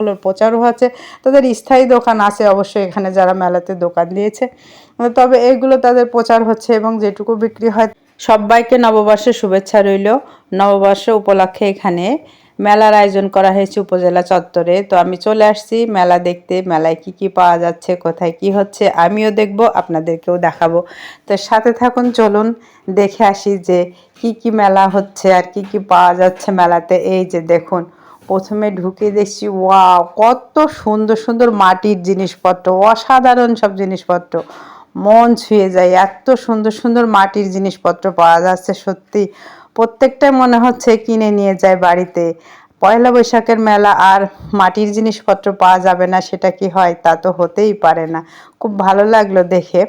গুলোর প্রচারও আছে তাদের স্থায়ী দোকান আছে অবশ্যই এখানে যারা মেলাতে দোকান দিয়েছে। তবে এগুলো তাদের প্রচার হচ্ছে এবং যেটুকু বিক্রি হয় সবাইকে নববর্ষের শুভেচ্ছা রইল। নববর্ষ উপলক্ষে এখানে মেলার আয়োজন করা হয়েছে উপজেলা চত্বরে। তো আমি চলে আসছি মেলা দেখতে। মেলায় কি কি পাওয়া যাচ্ছে, কোথায় কি হচ্ছে আমিও দেখব, আপনাদেরকেও দেখাবো। তো সাথে থাকুন, চলুন দেখে আসি যে কি কি মেলা হচ্ছে আর কি কি পাওয়া যাচ্ছে মেলাতে। এই যে দেখুন প্রথমে ঢুকে দেখছি, ওয়াও, কত সুন্দর সুন্দর মাটির জিনিসপত্র, অসাধারণ সব জিনিসপত্র। মন ছুঁয়ে যায়, এত সুন্দর সুন্দর মাটির জিনিসপত্র পাওয়া যাচ্ছে সত্যি। প্রত্যেকটাই মনে হচ্ছে কিনে নিয়ে যায় বাড়িতে। পয়লা বৈশাখের মেলা আর মাটির জিনিসপত্র পাওয়া যাবে না, সেটা কি হয়? তা তো হতেই পারে না। খুব ভালো লাগল দেখে।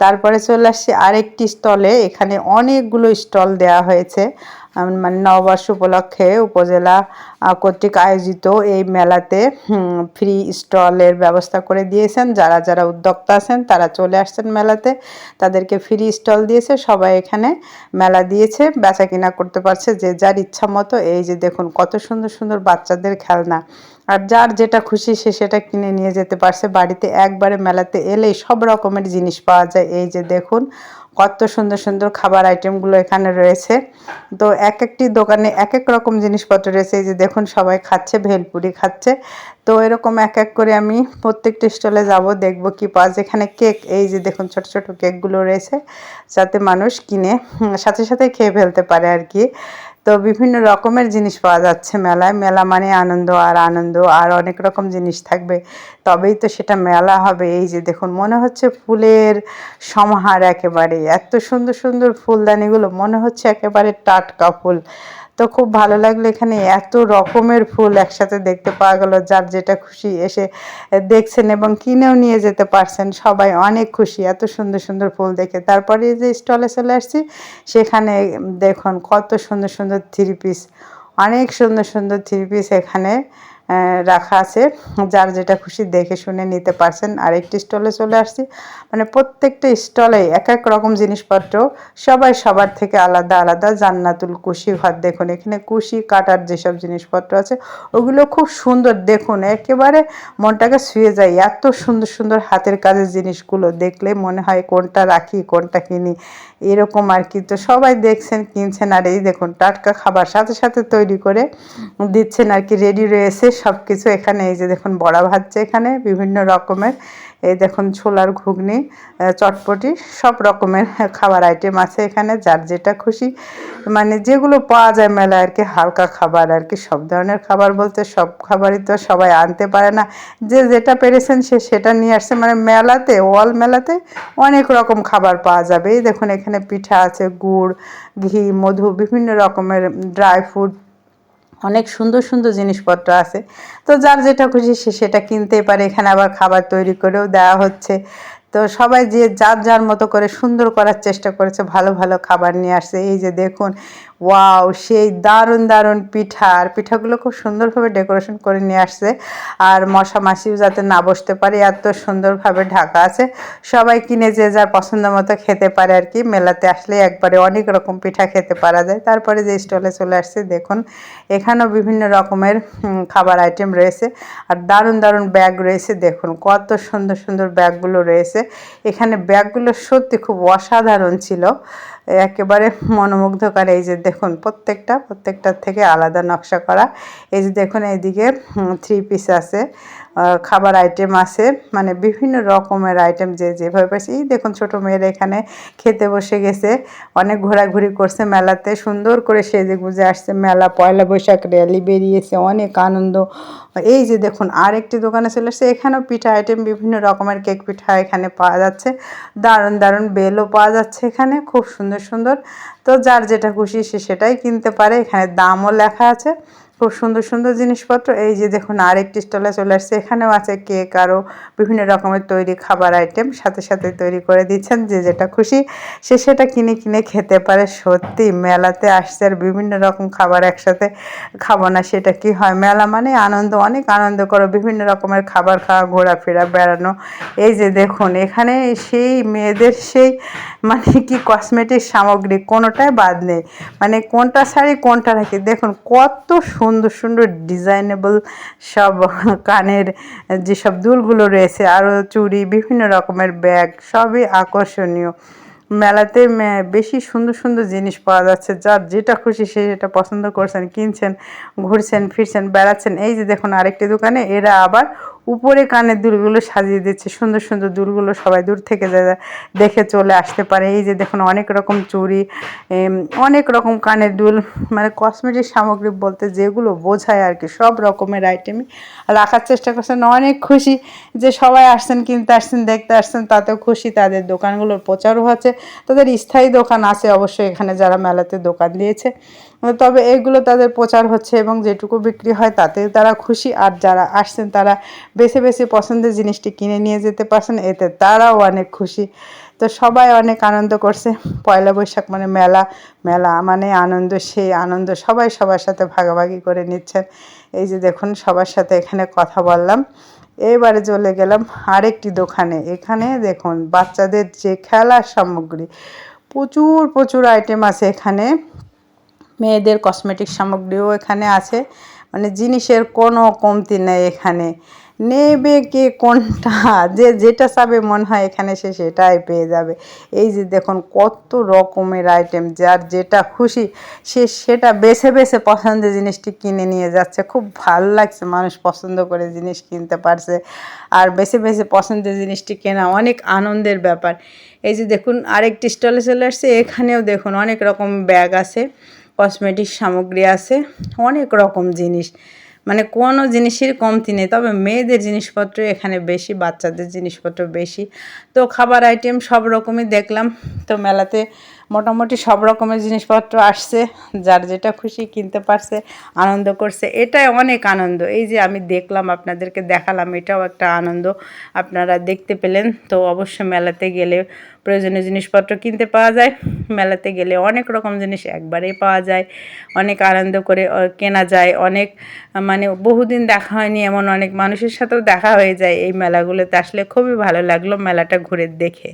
তারপরে চলে আসছি আরেকটি স্টলে, এখানে অনেকগুলো স্টল দেওয়া হয়েছে। মানে নববর্ষ উপলক্ষে উপজেলা কর্তৃক আয়োজিত এই মেলাতে ফ্রি স্টলের ব্যবস্থা করে দিয়েছেন। যারা যারা উদ্যোক্তা আছেন, তারা চলে আসছেন মেলাতে। তাদেরকে ফ্রি স্টল দিয়েছে। সবাই এখানে মেলা দিয়েছে। বেচা কিনা করতে পারছে যে যার ইচ্ছা মতো। এই যে দেখুন, কত সুন্দর সুন্দর বাচ্চাদের খেলনা। আর যার যেটা খুশি, সে সেটা কিনে নিয়ে যেতে পারছে। বাড়িতে একবারে মেলাতে এলেই সব রকমের জিনিস পাওয়া যায়। এই যে দেখুন কত সুন্দর সুন্দর খাবার আইটেমগুলো এখানে রয়েছে। তো এক একটি দোকানে এক এক রকম জিনিসপত্র রয়েছে। এই যে দেখুন, সবাই খাচ্ছে, ভেলপুরি খাচ্ছে। তো এরকম এক এক করে আমি প্রত্যেকটা স্টলে যাব, দেখব কি পাওয়া যায়। এখানে কেক এই যে দেখুন, ছোট ছোট কেকগুলো রয়েছে, যাতে মানুষ কিনে, সাথে সাথে খেয়ে ফেলতে পারে আর কি। তো বিভিন্ন রকমের জিনিস পাওয়া যাচ্ছে মেলায়। মেলা মানে আনন্দ আর আনন্দ আর অনেক রকম জিনিস থাকবে। তবেই তো সেটা মেলা হবে। এই যে দেখুন, মনে হচ্ছে ফুলের সমাহার একেবারে এত সুন্দর সুন্দর ফুলদানিগুলো, মনে হচ্ছে একেবারে টাটকা ফুল। তো খুব ভালো লাগল এখানে এত রকমের ফুল একসাথে দেখতে পাওয়া গেল, যার যেটা খুশি এসে দেখছেন এবং কিনেও নিয়ে যেতে পারছেন। সবাই অনেক খুশি, এত সুন্দর সুন্দর ফুল দেখে। তারপরে যে স্টলে চলে আসছি, সেখানে দেখুন কত সুন্দর সুন্দর থ্রি পিস অনেক সুন্দর সুন্দর থ্রি পিস এখানে রাখা আছে। যার যেটা খুশি দেখে শুনে নিতে পারছেন। আর একটি স্টলে চলে আসছি। মানে প্রত্যেকটা স্টলে এক এক রকম জিনিসপত্র সবাই সবার থেকে আলাদা আলাদা। জান্নাতুল কুশি ঘর দেখুন, এখানে কুশি, কাটার যেসব জিনিসপত্র আছে, ওগুলো খুব সুন্দর দেখুন। একেবারে মনটাকে শুয়ে যায়। এত সুন্দর সুন্দর হাতের কাজের জিনিসগুলো দেখলে মনে হয় কোনটা রাখি, কোনটা কিনি, এরকম আর কি। তো সবাই দেখছেন, কিনছেন, আর এই দেখুন, টাটকা খাবার সাথে সাথে তৈরি করে দিচ্ছেন আর কি রেডি রয়েছে। সব কিছু এখানে, এই যে দেখুন বড়া ভাজছে এখানে, বিভিন্ন রকমের, এই দেখুন ছোলার ঘুগনি চটপটি, সব রকমের খাবার আইটেম আছে এখানে, যার যেটা খুশি। মানে যেগুলো পাওয়া যায় মেলায় আর কি, হালকা খাবার আর কি, সব ধরনের খাবার বলতে সব খাবারই তো সবাই আনতে পারে না। যে যেটা পেরেছেন সে সেটা নিয়ে আসছে। মানে মেলাতে, ওয়াল মেলাতে অনেক রকম খাবার পাওয়া যাবে। এই দেখুন এখানে পিঠা আছে, গুড়, ঘি, মধু, বিভিন্ন রকমের ড্রাই ফ্রুট অনেক সুন্দর সুন্দর জিনিসপত্র আছে। তো যার যেটা খুশি সে সেটা কিনতে পারে। এখানে আবার খাবার তৈরি করেও দেওয়া হচ্ছে। তো সবাই যে যার যার মতো করে সুন্দর করার চেষ্টা করেছে, ভালো ভালো খাবার নিয়ে আসছে। এই যে দেখুন, ওয়াও, সেই দারুণ দারুণ পিঠা। আর পিঠাগুলো খুব সুন্দরভাবে ডেকোরেশন করে নিয়ে আসছে। আর মশা মাসিও যাতে না বসতে পারে, এত সুন্দরভাবে ঢাকা আছে। সবাই কিনে যে যার পছন্দ মতো খেতে পারে আর কি। মেলাতে আসলে একবারে অনেক রকম পিঠা খেতে পারা যায়। তারপরে যে স্টলে চলে আসছে, দেখুন, এখানেও বিভিন্ন রকমের খাবার আইটেম রয়েছে। আর দারুণ দারুণ ব্যাগ রয়েছে, দেখুন, কত সুন্দর সুন্দর ব্যাগগুলো রয়েছে। এখানে ব্যাগগুলো সত্যি খুব অসাধারণ ছিল। একেবারে মনোমুগ্ধকর। এই যে দেখুন, প্রত্যেকটা, প্রত্যেকটার থেকে আলাদা নকশা করা। এই যে দেখুন, এইদিকে থ্রি পিস আছে। খাবার আইটেম আছে। মানে বিভিন্ন রকমের আইটেম যে যেভাবে পারছে। এই দেখুন ছোটো মেয়েরা এখানে খেতে বসে গেছে। অনেক ঘোরাঘুরি করছে মেলাতে। সুন্দর করে সেজে গুজে আসছে মেলা। পয়লা বৈশাখ র্যালি বেরিয়েছে। অনেক আনন্দ। এই যে দেখুন, আরেকটি দোকানে চলে এসছে এখানেও পিঠা আইটেম বিভিন্ন রকমের কেক পিঠা এখানে পাওয়া যাচ্ছে। দারুণ দারুণ বেলও পাওয়া যাচ্ছে এখানে। খুব সুন্দর সুন্দর। তো যার যেটা খুশি সে সেটাই কিনতে পারে। এখানে দামও লেখা আছে। খুব সুন্দর সুন্দর জিনিসপত্র। এই যে দেখুন, আরেকটি স্টলে চলে আসছে। এখানেও আছে কেক আরও বিভিন্ন রকমের তৈরি খাবার আইটেম। সাথে সাথে তৈরি করে দিচ্ছেন যে যেটা খুশি, সে সেটা কিনে কিনে খেতে পারে। সত্যি, মেলাতে আসছে আর বিভিন্ন রকম খাবার একসাথে খাব না, সেটা কি হয়? মেলা মানে আনন্দ, অনেক আনন্দ করো, বিভিন্ন রকমের খাবার খাওয়া, ঘোরাফেরা, বেড়ানো। এই যে দেখুন, এখানে সেই মেয়েদের সেই মানে কি কসমেটিক সামগ্রী কোনোটাই বাদ নেই। মানে কোনটা শাড়ি, কোনটা রাখি? দেখুন, কত সুন্দর সুন্দর সুন্দর ডিজাইনেবল সব কানের যেসব দুলগুলো রয়েছে, আরও চুড়ি, বিভিন্ন রকমের ব্যাগ, সবই আকর্ষণীয়। মেলাতে বেশি সুন্দর সুন্দর জিনিস পাওয়া যাচ্ছে। যার যেটা খুশি সে সেটা পছন্দ করছেন, কিনছেন, ঘুরছেন, ফিরছেন, বেড়াচ্ছেন। এই যে দেখুন আরেকটি দোকানে, এরা আবার উপরে কানের দুলগুলো সাজিয়ে দিচ্ছে সুন্দর সুন্দর দুলগুলো সবাই দূর থেকে দেখে চলে আসতে পারে। এই যে দেখুন অনেক রকম এম, অনেক রকম কানের দুল মানে কসমেটিক সামগ্রী বলতে যেগুলো বোঝায় আর কি সব রকমের আইটেমই রাখার চেষ্টা করছেন অনেক খুশি যে সবাই আসছেন কিনতে আসছেন দেখতে আসছেন তাতেও খুশি। তাদের দোকানগুলোর প্রচারও হচ্ছে তাদের স্থায়ী দোকান আছে অবশ্যই এখানে যারা মেলাতে দোকান দিয়েছে। তবে এগুলো তাদের প্রচার হচ্ছে এবং যেটুকু বিক্রি হয় তাতে তারা খুশি। আর যারা আসছেন তারা বেছে বেছে পছন্দের জিনিসটি কিনে নিয়ে যেতে পারছেন, এতে তারাও অনেক খুশি। তো সবাই অনেক আনন্দ করছে। পয়লা বৈশাখ মানে মেলা মেলা মানে আনন্দ, সেই আনন্দ সবাই সবার সাথে ভাগাভাগি করে নিচ্ছেন। এই যে দেখুন, সবার সাথে এখানে কথা বললাম। এবারে চলে গেলাম আরেকটি দোকানে। এখানে দেখুন, বাচ্চাদের যে খেলার সামগ্রী, প্রচুর প্রচুর আইটেম আছে এখানে। মেয়েদের কসমেটিক সামগ্রীও এখানে আছে। মানে জিনিসের কোনো কমতি নেই এখানে। নেবে কে কোনটা? যে যেটা চাবে মনে হয় এখানে সে সেটাই পেয়ে যাবে। এই যে দেখুন কত রকমের আইটেম যার যেটা খুশি সে সেটা বেছে বেছে পছন্দের জিনিসটি কিনে নিয়ে যাচ্ছে। খুব ভালো লাগছে, মানুষ পছন্দ করে জিনিস কিনতে পারছে। আর বেছে বেছে পছন্দের জিনিসটি কেনা অনেক আনন্দের ব্যাপার। এই যে দেখুন আরেকটি স্টলে চলে আসছে, এখানেও দেখুন অনেক রকম ব্যাগ আছে কসমেটিক সামগ্রী আছে, অনেক রকম জিনিস। মানে কোনো জিনিসের কমতি নেই। তবে মেয়েদের জিনিসপত্র এখানে বেশি, বাচ্চাদের জিনিসপত্র বেশি। তো খাবার আইটেম সব রকমই দেখলাম। তো মেলাতে মোটামুটি সব রকমের জিনিসপত্র আসছে, যার যেটা খুশি কিনতে পারছে, আনন্দ করছে। এটাই অনেক আনন্দ। এই যে আমি দেখলাম, আপনাদেরকে দেখালাম, এটাও একটা আনন্দ। আপনারা দেখতে পেলেন, তো অবশ্যই মেলাতে গেলে প্রয়োজনীয় জিনিসপত্র কিনতে পাওয়া যায়। মেলাতে গেলে অনেক রকম জিনিস একবারেই পাওয়া যায়। অনেক আনন্দ করে কেনা যায়। অনেক মানে বহুদিন দেখা হয়নি, এমন অনেক মানুষের সাথেও দেখা হয়ে যায় এই মেলাগুলোতে। আসলে খুবই ভালো লাগল মেলাটা ঘুরে দেখে।